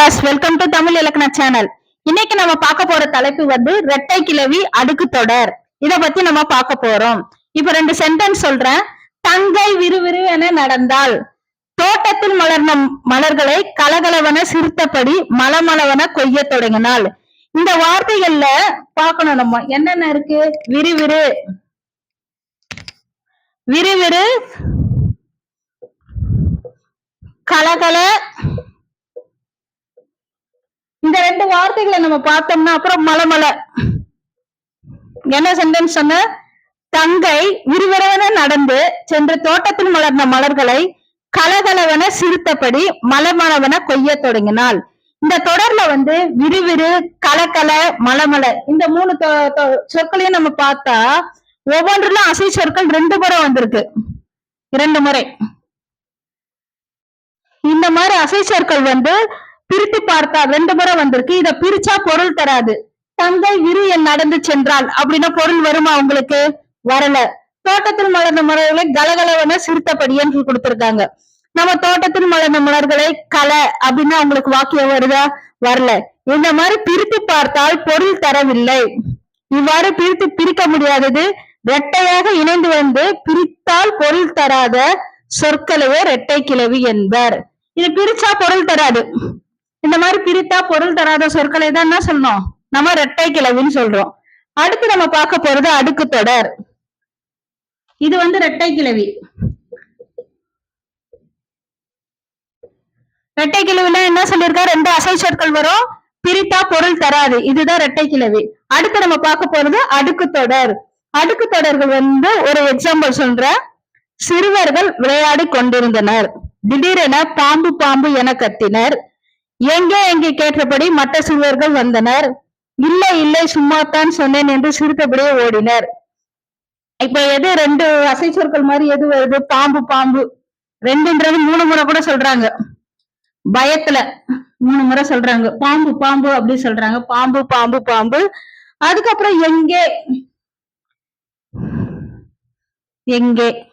Viewers welcome to Tamil இலக்கண channel இன்னைக்கு நம்ம பார்க்க போற தலைப்பு வந்து ரெட்டை கிளவி அடுக்கு தொடர். இத பத்தி நம்ம பார்க்க போறோம். இப்ப ரெண்டு சென்டென்ஸ் சொல்றேன். தங்கை விறுவிறு என நடந்தால் தோட்டத்தில் மலர்ந்த மலர்களை கலகலவன சிரித்தபடி மலமளவன கொய்ய தொடங்கினாள் இந்த வார்த்தைகள்ல பார்க்கணும் நம்ம. என்னென்ன இருக்கு? விறுவிறு. விறுவிறு. கலகல. இந்த ரெண்டு வார்த்தைகளை நம்ம பார்த்தோம்னா அப்புறம் மலை மலை. என்ன சென்டென்ஸ் சொன்ன? தங்கை விறுவிறவன நடந்து சென்று தோட்டத்தில் மலர்ந்த மலர்களை கலகலவென சிரித்தபடி மலமளவன கொய்ய தொடங்கினாள். இந்த தொடர்ல வந்து விறுவிறு கலக்கல மலமலை இந்த மூணு தொ- தொ- சொற்களையும் நம்ம பார்த்தா ஒவ்வொன்றுல அசை சொற்கள் ரெண்டு முறை வந்திருக்கு. இரண்டு முறை. இந்த மாதிரி அசை சொற்கள் வந்து பிரித்து பார்த்தா ரெண்டு முறை வந்திருக்கு. இத பிரிச்சா பொருள் தராது. தங்கை இரு என் நடந்து சென்றாள் அப்படின்னா பொருள் வருமா உங்களுக்கு? வரல. தோட்டத்தில் மலர்ந்த மலர்களை கலகலவன சிரித்தபடி என்று கொடுத்திருக்காங்க. நம்ம தோட்டத்தில் மலர்ந்த மலர்களை கலை அப்படின்னா உங்களுக்கு வாக்கியம் வருதா? வரல. இந்த மாதிரி பிரித்து பார்த்தால் பொருள் தரவில்லை. இவ்வாறு பிரித்து பிரிக்க முடியாதது. இரட்டையாக இணைந்து வந்து பிரித்தால் பொருள் தராத சொற்களையே இரட்டை கிளவி என்பர். இது பிரிச்சா பொருள் தராது. இந்த மாதிரி பிரித்தா பொருள் தராத சொற்களை தான் என்ன சொல்லணும்? நம்ம ரெட்டை கிளவின்னு சொல்றோம். அடுத்து நம்ம பார்க்க போறது அடுக்கு தொடர். இது வந்து ரெட்டை கிளவி. ரெட்டை கிளவில என்ன சொல்லியிருக்கா? ரெண்டு அசை சொற்கள் வரும். பிரித்தா பொருள் தராது. இதுதான் ரெட்டை கிளவி. அடுத்து நம்ம பார்க்க போறது அடுக்கு தொடர். அடுக்கு தொடர்கள் வந்து ஒரு எக்ஸாம்பிள் சொல்ற. சிறுவர்கள் விளையாடி கொண்டிருந்தனர். திடீரென பாம்பு பாம்பு என கத்தினர். எங்கே எங்கே கேட்டபடி மற்ற சிறுவர்கள் வந்தனர்? இல்லை இல்லை சும்மாத்தான் சொன்னேன் என்று சிரித்தபடியே ஓடினர். இப்ப எது ரெண்டு அசை சொற்கள் மாதிரி எது வருது பாம்பு பாம்பு. ரெண்டுன்றது மூணு முறை கூட சொல்றாங்க. பயத்துல மூணு முறை சொல்றாங்க. பாம்பு பாம்பு அப்படி சொல்றாங்க. பாம்பு பாம்பு பாம்பு. அதுக்கப்புறம் எங்கே? எங்கே?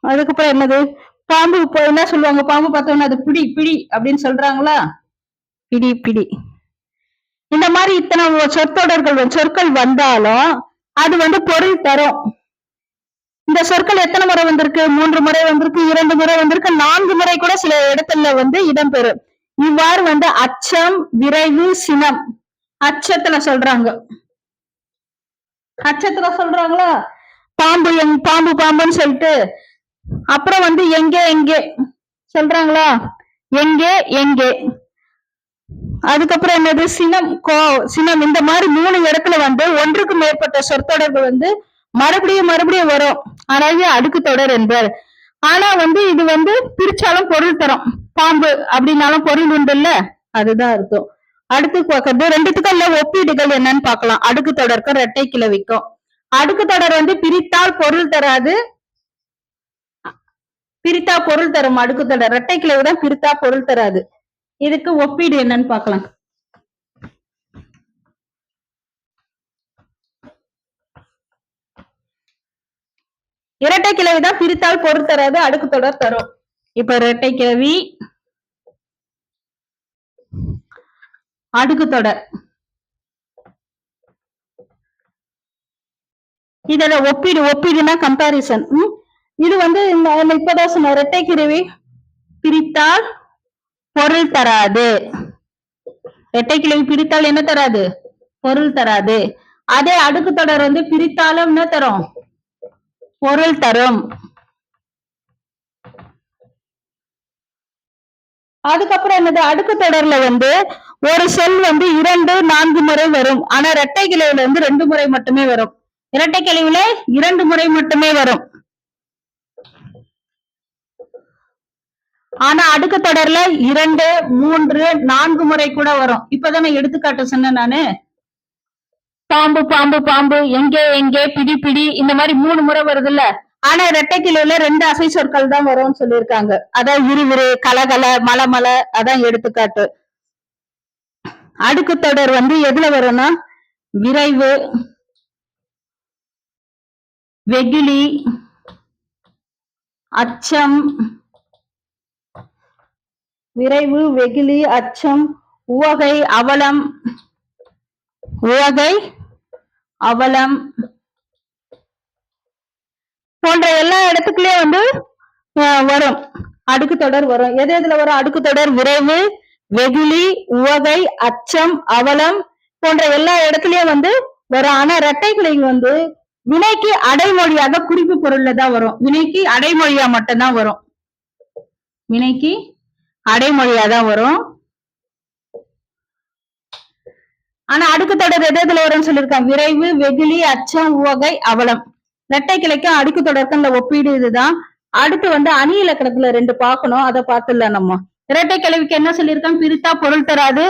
அதுக்கப்புறம் என்னது? பாம்பு இப்போ என்ன சொல்லுவாங்க? பாம்பு பார்த்தோம்னா அது பிடி பிடி அப்படின்னு சொல்றாங்களா? பிடி பிடி. இந்த மாதிரி இத்தனை சொற்றொடர்கள் வந்து- சொற்கள் வந்தாலும் அது வந்து பொருள் தரும். இந்த சொற்கள் எத்தனை முறை வந்திருக்கு? மூன்று முறை வந்திருக்கு இரண்டு முறை வந்திருக்கு நான்கு முறை கூட சில இடத்துல வந்து இடம்பெறும். இவ்வாறு வந்து அச்சம் விரைவு சினம். அச்சத்துல சொல்றாங்க. அச்சத்துல சொல்றாங்களா? பாம்பு எங் பாம்பு பாம்புன்னு சொல்லிட்டு அப்புறம் வந்து எங்கே எங்கே? சொல்றாங்களா? எங்கே எங்கே? அதுக்கப்புறம் என்னது? சினம் கோ சினம். இந்த மாதிரி மூணு இடத்துல வந்து ஒன்றுக்கு மேற்பட்ட சொற்தொடர்கள் வந்து மறுபடியும் மறுபடியும் வரும். அதாவது அடுக்கு தொடர் என்பர். ஆனா வந்து இது வந்து பிரிச்சாலும் பொருள் தரும். பாம்பு அப்படின்னாலும் பொருள் உண்டு இல்ல அதுதான் அர்த்தம். அடுத்து பார்க்கறது ரெண்டுத்துக்கும் இல்ல ஒப்பீடுகள் என்னன்னு பார்க்கலாம். அடுக்கு தொடர்க்கும் ரெட்டை கிளவிக்கும். அடுக்கு தொடர் வந்து பிரித்தால் பொருள் தராது பிரித்தா பொருள் தரும் அடுக்கு தொடர் ரெட்டை கிளவு தான் பிரித்தா பொருள் தராது. இதுக்கு ஒப்பீடு என்னன்னு பார்க்கலாம். இரட்டை கிளவி தான் பிரித்தால் பொருள் தராது அடுக்கு தொடர் தரும். இப்ப இரட்டை கிளவி அடுக்கு தொடர். இதோட ஒப்பீடு ஒப்பீடுனா கம்பாரிசன் இது வந்து இந்த இப்பதான் சொன்ன இரட்டை கிழவி பிரித்தால் பொருள் தராது. இரட்டை கிழவி பிரித்தால் என்ன தராது? பொருள் தராது. அதே அடுக்கு தொடர் வந்து பிரித்தாலும் என்ன தரும்? பொருள் தரும். அதுக்கப்புறம் என்னது? அடுக்கு தொடர்ல வந்து ஒரு சொல் வந்து இரண்டு நான்கு முறை வரும். ஆனா இரட்டை கிளைவுல வந்து ரெண்டு முறை மட்டுமே வரும். இரட்டை கிளைவுல இரண்டு முறை மட்டுமே வரும். ஆனா அடுக்கு தொடர்ல இரண்டு மூன்று நான்கு முறை கூட வரும். இப்பதானே எடுத்துக்காட்டு சொன்னேன் நானு. பாம்பு பாம்பு பாம்பு எங்கே எங்கே பிடி பிடி இந்த மாதிரி மூணு முறை வருது இல்ல ஆனா இரட்டை கிளையில ரெண்டு அசை சொற்கள் தான் வரும்னு சொல்லியிருக்காங்க. அதான் விறுவிறு கலகல மலமல அதான் எடுத்துக்காட்டு. அடுக்கு தொடர் வந்து எதுல வரும்னா விரைவு வெகுளி அச்சம் விரைவு வெகுளி அச்சம் உவகை அவலம். உவகை அவலம். போன்ற எல்லா இடத்துக்குள்ளயும் வந்து வரும். அடுக்கு தொடர் வரும். எது எதுல வரும்? அடுக்கு தொடர் விரைவு வெகுளி உவகை அச்சம் அவலம் போன்ற எல்லா இடத்துலயும் வந்து வரும். ஆனா இரட்டைக்கிளைங்க வந்து வினைக்கு அடைமொழியாக குறிப்பு பொருள்ல தான் வரும். வினைக்கு அடைமொழியா மட்டும்தான் வரும். வினைக்கு அடைமொழியா தான் வரும். ஆனா அடுக்கு தொடர் எது எதுல வரும்னு விரைவு வெகுளி அச்சம் உவகை அவலம். இரட்டை கிளைக்கும் அடுக்கு தொடர்க்கும் இந்த ஒப்பீடு இதுதான். அடுத்து வந்து அணி இலக்கணத்துல ரெண்டு பார்க்கணும். அதை பார்த்துடலாம் நம்ம. இரட்டை கிளவிக்கு என்ன சொல்லியிருக்காங்க? பிரித்தா பொருள் தராது.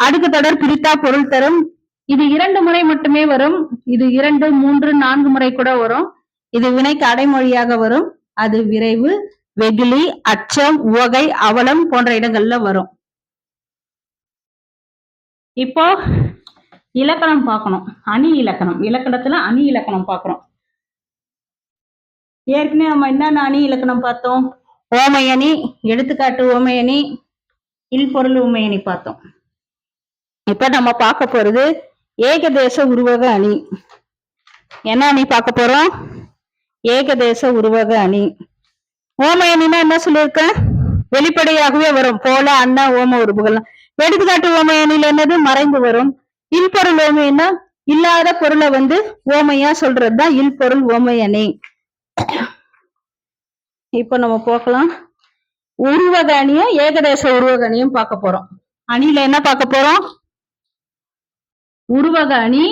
அடுக்கு தொடர் பிரித்தா பொருள் தரும். இது இரண்டு முறை மட்டுமே வரும். இது இரண்டு மூன்று நான்கு முறை கூட வரும். இது வினைக்கு அடைமொழியாக வரும். அது விரைவு வெகுளி அச்சம் உவகை அவலம் போன்ற இடங்கள்ல வரும். இப்போ இலக்கணம் பார்க்கணும். அணி இலக்கணம். இலக்கணத்துல அணி இலக்கணம் பார்க்கணும் ஏற்கனவே நம்ம என்னென்ன அணி இலக்கணம் பார்த்தோம்? ஓமையணி எடுத்துக்காட்டு ஓமையணி இல்பொருள் ஓமையணி பார்த்தோம். இப்ப நம்ம பார்க்க போறது ஏகதேச உருவக அணி. என்ன அணி பார்க்க போறோம்? ஏகதேச உருவக அணி. ஓமையணினா என்ன சொல்லியிருக்க வெளிப்படையாகவே வரும். போல அண்ணா ஓம உருவுகள் எடுத்துக்காட்டு ஓமையணில என்னது? மறைந்து வரும். இல்பொருள் ஓமையனா இல்லாத பொருளை வந்து ஓமையா சொல்றதுதான் இல்பொருள் ஓமையணி இப்ப நம்ம போக்கலாம் உருவக அணியும் ஏகதேச உருவகணியும் பார்க்க போறோம். அணியில என்ன பார்க்க போறோம்? உருவக அணி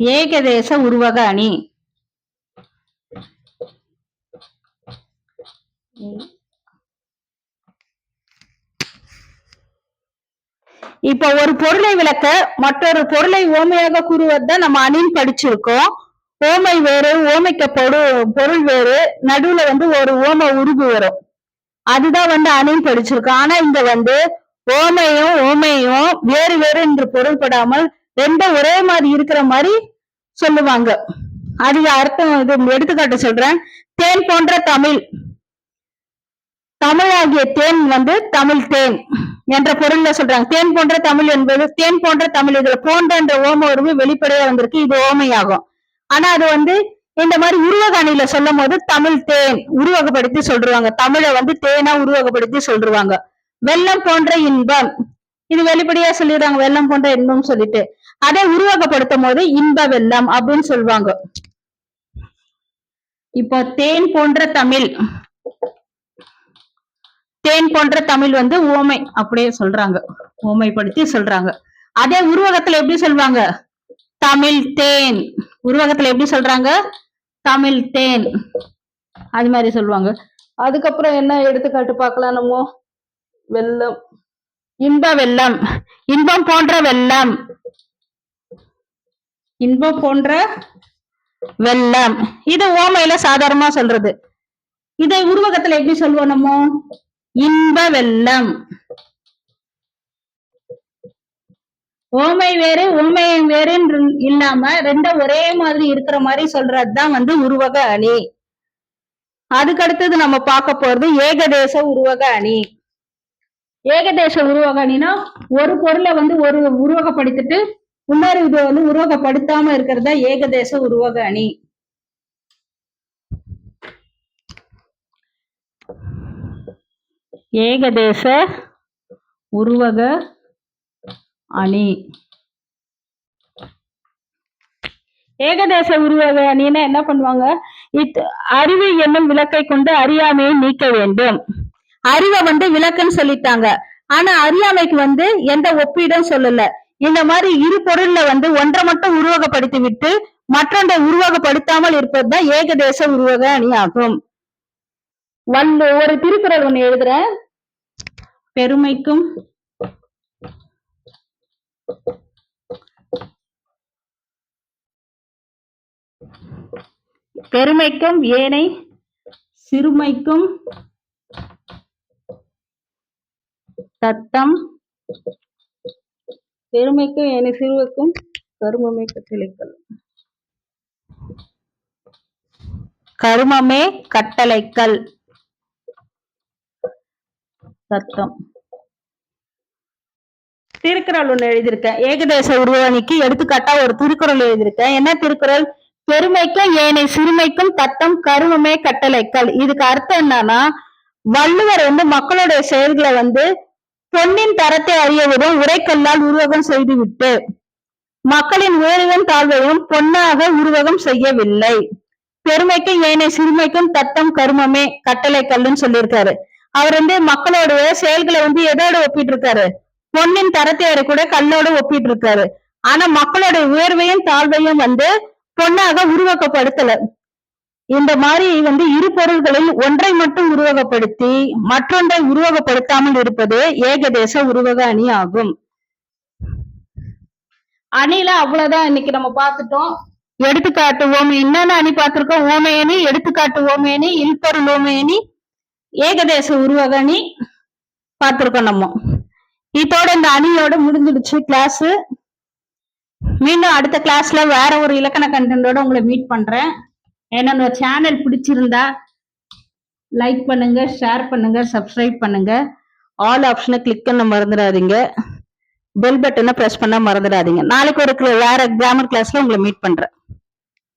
ஏகதேச உருவக அணி இப்ப ஒரு பொருளை விளக்க மற்றொரு பொருளை ஓமையாக கூறுவதுதான் நம்ம அணின்னு படிச்சிருக்கோம். ஓமை வேறு ஓமைக்க பொரு பொருள் வேறு. நடுவுல வந்து ஒரு ஓம உருகு வரும். அதுதான் வந்து அணின்னு படிச்சிருக்கோம். ஆனா இங்க வந்து ஓமையும் ஓமையும் வேறு வேறு என்று பொருள்படாமல் ரெண்டும் ஒரே மாதிரி இருக்கிற மாதிரி சொல்லுவாங்க. அதுக்கு அர்த்தம் இது எடுத்துக்காட்டு சொல்றேன். தேன் போன்ற தமிழ். தமிழ் ஆகிய தேன் வந்து தமிழ் தேன் என்ற பொருள்ல சொல்றாங்க. தேன் போன்ற தமிழ் என்பது தேன் போன்ற தமிழ் இதுல போன்ற என்ற ஓம உருவு வெளிப்படையா வந்திருக்கு. இது ஓமையாகும். ஆனா அது வந்து இந்த மாதிரி உருவக அணியில சொல்லும் போது தமிழ் தேன் உருவகப்படுத்தி சொல்றாங்க. தமிழை வந்து தேனா உருவகப்படுத்தி சொல்றாங்க. வெள்ளம் போன்ற இன்பம். இது வெளிப்படையா சொல்லிடுறாங்க. வெள்ளம் போன்ற இன்பம் சொல்லிட்டு. அதை உருவகப்படுத்தும் போது இன்ப வெள்ளம் அப்படின்னு சொல்லுவாங்க இப்போ தேன் போன்ற தமிழ் தேன் போன்ற தமிழ் வந்து ஓமை அப்படியே சொல்றாங்க. ஓமைப்படுத்தி சொல்றாங்க. அதே உருவகத்துல எப்படி சொல்லுவாங்க தமிழ் தேன். உருவகத்துல எப்படி சொல்றாங்க? தமிழ் தேன். அது மாதிரி சொல்லுவாங்க. அதுக்கப்புறம் என்ன எடுத்துக்காட்டு பார்க்கலாம் நம்ம? வெள்ளம். இன்ப வெள்ளம். இன்பம் போன்ற வெள்ளம். இன்பம் போன்ற வெள்ளம். இது ஓமையில சாதாரணமா சொல்றது. இதை உருவகத்துல எப்படி சொல்லுவோம் நம்ம? இன்ப வெள்ளம் ஓமை வேறு ஓமை வேறுன்னு இல்லாம ரெண்டும் ஒரே மாதிரி இருக்கிற மாதிரி சொல்றதுதான் வந்து உருவக அணி. அதுக்கு அடுத்தது நம்ம பார்க்க போறது ஏகதேச உருவக அணி. ஏகதேச உருவக அணினா ஒரு பொருளை வந்து ஒரு உருவகப்படுத்திட்டு இன்னொரு இதை வந்து உருவகப்படுத்தாம இருக்கிறதா ஏகதேச உருவக அணி. ஏகதேச உருவக அணி. ஏகதேச உருவக அணின்னா என்ன பண்ணுவாங்க? இத் அறிவு என்னும் விளக்கை கொண்டு அறியாமையை நீக்க வேண்டும். அறிவை வந்து விளக்குன்னு சொல்லிட்டாங்க. ஆனா அறியாமைக்கு வந்து எந்த ஒப்பீடும் சொல்லல. இந்த மாதிரி இரு பொருள்ல வந்து ஒன்றை மட்டும் உருவகப்படுத்தி விட்டு மற்றொன்றை உருவகப்படுத்தாமல் இருப்பதுதான் ஏகதேச உருவக அணி ஆகும் வல்லு ஒரு திருக்குறள் ஒண்ணு எழுதுறேன் பெருமைக்கும் பெருமைக்கும் ஏனை? சிறுமைக்கும் தத்தம். பெருமைக்கும் ஏனை சிறுமைக்கும் கருமமே கட்டளைக்கல் கருமமே கட்டளைக்கல் சத்தம். திருக்குறள் ஒன்று எழுதியிருக்கேன். ஏகதேச உருவாணிக்கு எடுத்துக்காட்டா ஒரு திருக்குறள் எழுதியிருக்கேன். என்ன திருக்குறள்? பெருமைக்கும் ஏனை சிறுமைக்கும் தத்தம் கருமமே கட்டளைக்கல். இதுக்கு அர்த்தம் என்னன்னா வள்ளுவர் வந்து மக்களுடைய செயல்களை வந்து பொன்னின் தரத்தை அறியவிடும் உரைக்கல்லால் உருவகம் செய்துவிட்டு மக்களின் உயர்வும் தாழ்வையும் பொன்னாக உருவகம் செய்யவில்லை. பெருமைக்கும் ஏனை சிறுமைக்கும் தத்தம் கருமமே கட்டளை கல்லுன்னு சொல்லியிருக்காரு. அவர் வந்து மக்களுடைய செயல்களை வந்து எதோட ஒப்பிட்டு இருக்காரு பொன்னின் தரத்தை கூட கல்லோட ஒப்பிட்டு இருக்காரு ஆனா மக்களுடைய உயர்வையும் தாழ்வையும் வந்து பொன்னாக உருவகப்படுத்தல. இந்த மாதிரி வந்து இரு பொருள்களில் ஒன்றை மட்டும் உருவகப்படுத்தி மற்றொன்றை உருவகப்படுத்தாமல் இருப்பது ஏகதேச உருவக அணி ஆகும். அணில அவ்வளவுதான் இன்னைக்கு நம்ம பார்த்துட்டோம். எடுத்துக்காட்டு ஓமை என்னென்ன அணி பார்த்திருக்கோம்? ஓமையணி எடுத்துக்காட்டு ஓமையணி இல்பொருள் ஓமையணி ஏகதேச உருவக அணி நம்ம. இதோட இந்த அணியோட முடிஞ்சிடுச்சு கிளாஸ் மீண்டும் அடுத்த கிளாஸ்ல வேற ஒரு இலக்கண கண்டென்ட்டோட உங்களை மீட் பண்றேன். என்னோட சேனல் பிடிச்சிருந்தா லைக் பண்ணுங்க ஷேர் பண்ணுங்க சப்ஸ்கிரைப் பண்ணுங்க. ஆல் ஆப்ஷனை கிளிக் பண்ண மறந்துடாதீங்க. பெல் பட்டனை ப்ரெஸ் பண்ண மறந்துடாதீங்க. நாளைக்கு ஒரு வேற கிராமர் கிளாஸ்ல உங்களை மீட் பண்றேன்.